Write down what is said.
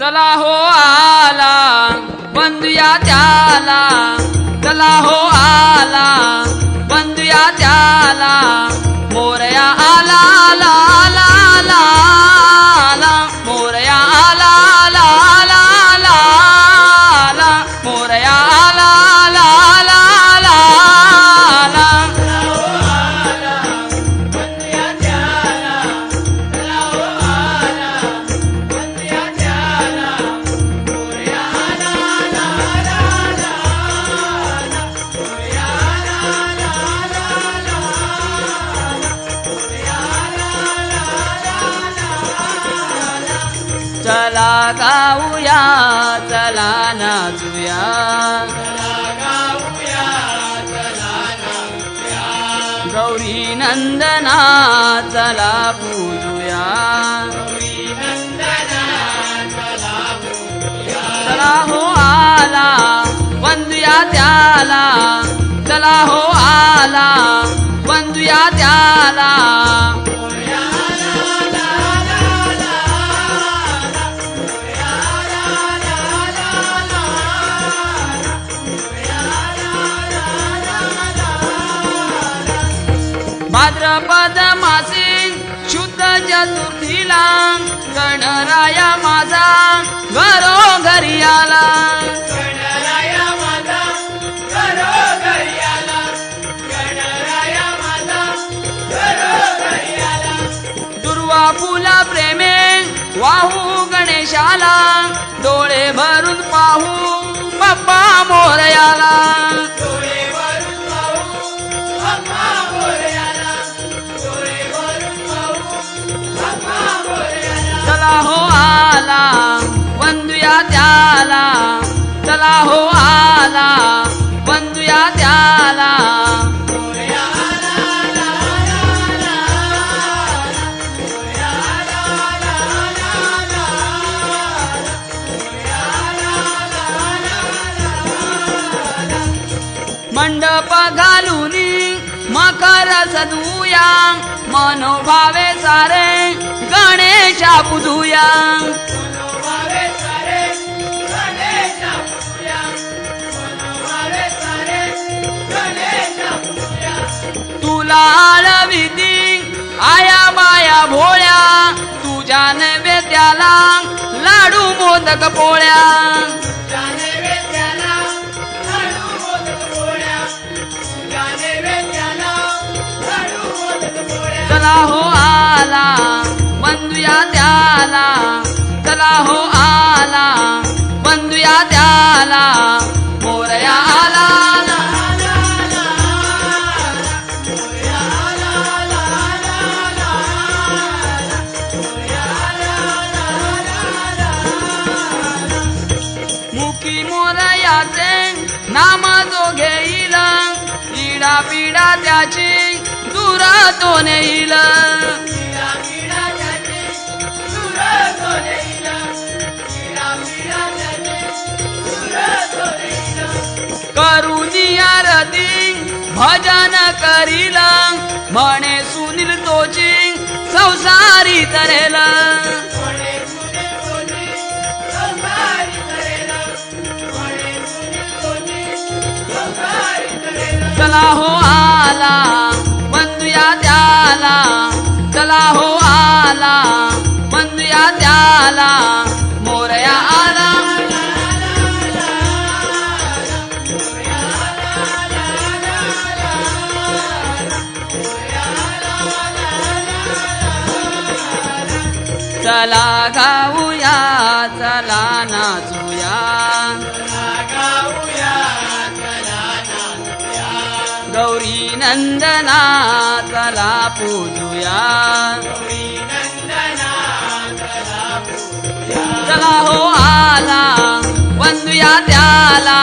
चला हो आला बंदुया त्याला. चला हो आला बंदुया त्याला. चला गाऊया चला नाचूया. गौरी नंदना चला पूजूया. चला हो आला वंदुया त्याला. चला हो आला वंदुया त्याला. भाद्रपद मासी शुद्ध चतुर्थीला गणराया माझा घरोघरी आला. दुर्वा फुला प्रेमे वाहू गणेशाला डोळे भरून पाहू बाप्पा मोरयाला. आला वंदुया त्याला चला हो आला वंदुया त्याला. मंडप घालून मकर सदूया मनोभावे सारे गणेशा पुजूया तुला आळविती आया माया भोळ्या तुझ्या नैवेद्याला लाडू मोदक पोळ्या. चला हो आला म्हणूया त्याला चला हो पिडा त्याची तो नेईल करुणी आरती भजन करील. म्हणे सुनील तोची संसारी तरेल. चला हो आला म्हणूया त्याला चला हो आला म्हणूया त्याला मोरया आला. चला गाऊया चला नाचूया. नंदना चला पूजूया चला हो आला वंदुया त्याला चला हो आला वंदुया त्याला